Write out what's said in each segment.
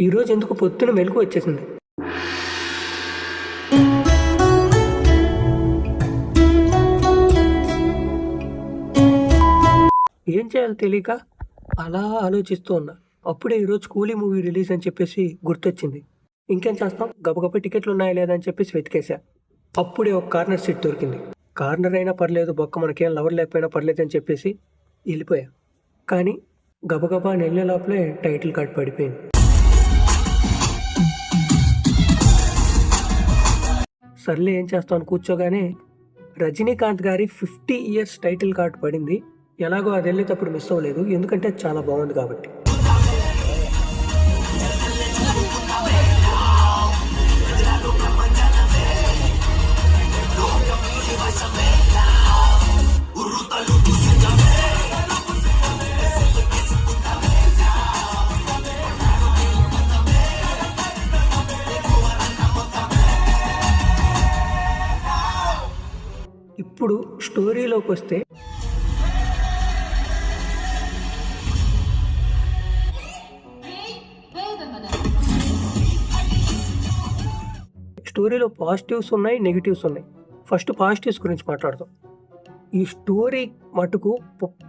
ఈరోజు ఎందుకు పొత్తున మెలకు వచ్చేసింది? ఏం చేయాలో తెలియక అలా ఆలోచిస్తూ ఉన్నా. అప్పుడే ఈరోజు కూలీ మూవీ రిలీజ్ అని చెప్పేసి గుర్తొచ్చింది. ఇంకేం చేస్తాం? గబగబ టికెట్లు ఉన్నాయా లేదా అని చెప్పేసి వెతికేసా. అప్పుడే ఒక కార్నర్ సీట్ దొరికింది. కార్నర్ అయినా పర్లేదు బొక్క మనకేం లవర్ లేకపోయినా పర్లేదు అని చెప్పేసి వెళ్ళిపోయా. కానీ గబగబా నెల లోపలే టైటిల్ కార్డ్ పడిపోయింది. సర్లే ఏం చేస్తాను కూర్చోగానే రజనీకాంత్ గారి ఫిఫ్టీ ఇయర్స్ టైటిల్ కార్డ్ పడింది. ఎలాగో అది వెళ్ళేటప్పుడు మిస్ అవ్వలేదు. ఎందుకంటే అది చాలా బాగుంది కాబట్టి. ఇప్పుడు స్టోరీలోకి వస్తే స్టోరీలో పాజిటివ్స్ ఉన్నాయి నెగిటివ్స్ ఉన్నాయి. ఫస్ట్ పాజిటివ్స్ గురించి మాట్లాడదాం. ఈ స్టోరీ మటుకు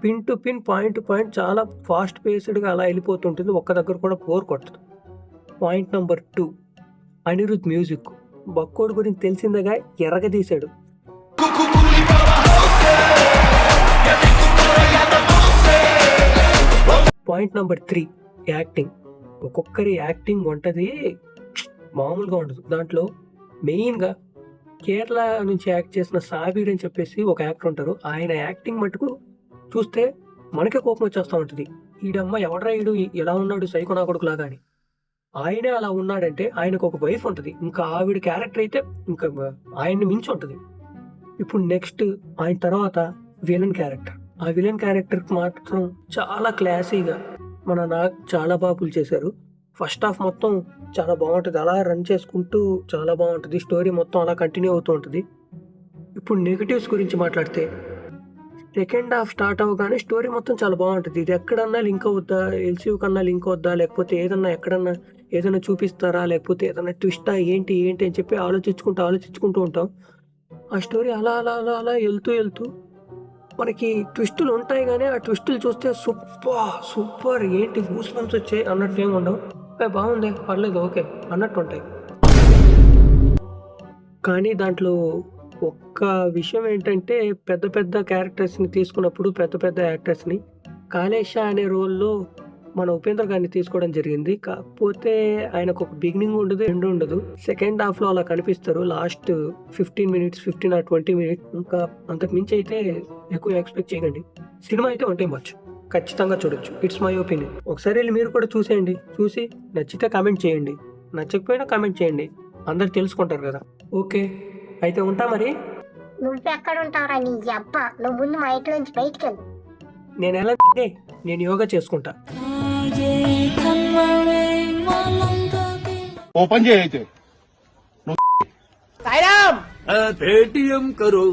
pin to pin point to point చాలా ఫాస్ట్ పేస్డ్గా అలా వెళ్ళిపోతుంటుంది. ఒక్క దగ్గర కూడా బోర్ కొట్టదు. Point number two Anirudh music. బక్కోడు గురించి తెలిసిందగా ఎరగదీశాడు. పాయింట్ నెంబర్ త్రీ యాక్టింగ్ ఒక్కొక్కరి యాక్టింగ్ ఉంటుంది మామూలుగా ఉండదు. దాంట్లో మెయిన్గా కేరళ నుంచి యాక్ట్ చేసిన సాబీర్ అని చెప్పేసి ఒక యాక్టర్ ఉంటారు. ఆయన యాక్టింగ్ మటుకు చూస్తే మనకే కోపం వచ్చేస్తూ ఉంటుంది. ఈడమ్మ ఎవడరా ఈడు? ఎలా ఉన్నాడు? సైకో నా కొడుకు అని. ఆయనే అలా ఉన్నాడంటే ఆయనకు ఒక వైఫ్ ఉంటుంది. ఇంకా ఆవిడ క్యారెక్టర్ అయితే ఇంకా ఆయన్ని మించి ఉంటుంది. ఇప్పుడు నెక్స్ట్ ఆయన తర్వాత విలన్ క్యారెక్టర్ ఆ విలన్ క్యారెక్టర్కి మాత్రం చాలా క్లాసీగా మన నాకు చాలా బాపులు చేశారు. ఫస్ట్ హాఫ్ మొత్తం చాలా బాగుంటుంది. అలా రన్ చేసుకుంటూ చాలా బాగుంటుంది. స్టోరీ మొత్తం అలా కంటిన్యూ అవుతూ ఉంటుంది. ఇప్పుడు నెగిటివ్స్ గురించి మాట్లాడితే సెకండ్ హాఫ్ స్టార్ట్ అవ్వగానే స్టోరీ మొత్తం చాలా బాగుంటుంది. ఇది ఎక్కడన్నా లింక్ అవుద్దా? ఎల్సీయూ కన్నా లింక్ అవుద్దా? లేకపోతే ఏదన్నా ఎక్కడన్నా ఏదైనా చూపిస్తారా? లేకపోతే ఏదైనా ట్విస్టా? ఏంటి? ఏంటి? అని చెప్పి ఆలోచించుకుంటూ ఆలోచించుకుంటూ ఉంటాం. ఆ స్టోరీ అలా అలా అలా అలా వెళ్తూ వెళ్తూ మనకి ట్విస్టులు ఉంటాయి కానీ ఆ ట్విస్టులు చూస్తే సూపర్ సూపర్ ఏంటి గూస్ బంప్స్ వచ్చాయి అన్నట్టు ఏమి ఉండవు. బాగుంది పర్లేదు ఓకే అన్నట్టు ఉంటాయి. కానీ దాంట్లో ఒక్క విషయం ఏంటంటే పెద్ద పెద్ద క్యారెక్టర్స్ని తీసుకున్నప్పుడు పెద్ద పెద్ద యాక్టర్స్ని కాళేశ అనే రోల్లో మన ఉపేంద్ర గారిని తీసుకోవడం జరిగింది. కాకపోతే ఆయనకు ఒక బిగినింగ్ ఉండదు ఎండ్ ఉండదు. సెకండ్ హాఫ్లో అలా కనిపిస్తారు. Last fifteen minutes fifteen or twenty minutes ఇంకా అంతకు మించి అయితే ఎక్కువ ఎక్స్పెక్ట్ చేయకండి. సినిమా అయితే ఉంటే వచ్చు ఖచ్చితంగా చూడొచ్చు. ఇట్స్ మై ఒపీనియన్ ఒకసారి వెళ్ళి మీరు కూడా చూసేయండి. చూసి నచ్చితే కామెంట్ చేయండి. నచ్చకపోయినా కామెంట్ చేయండి. అందరు తెలుసుకుంటారు కదా. ఓకే అయితే ఉంటా మరి? నువ్వెక్కడ ఉంటావురా నీ అబ్బ? నువ్వు ముందు మా ఇంట్లోంచి బయటికి నేను ఎలా నేను యోగా చేసుకుంటా. ఓపెన్ చేయైతే సైరామ్ పేటిఎం కరు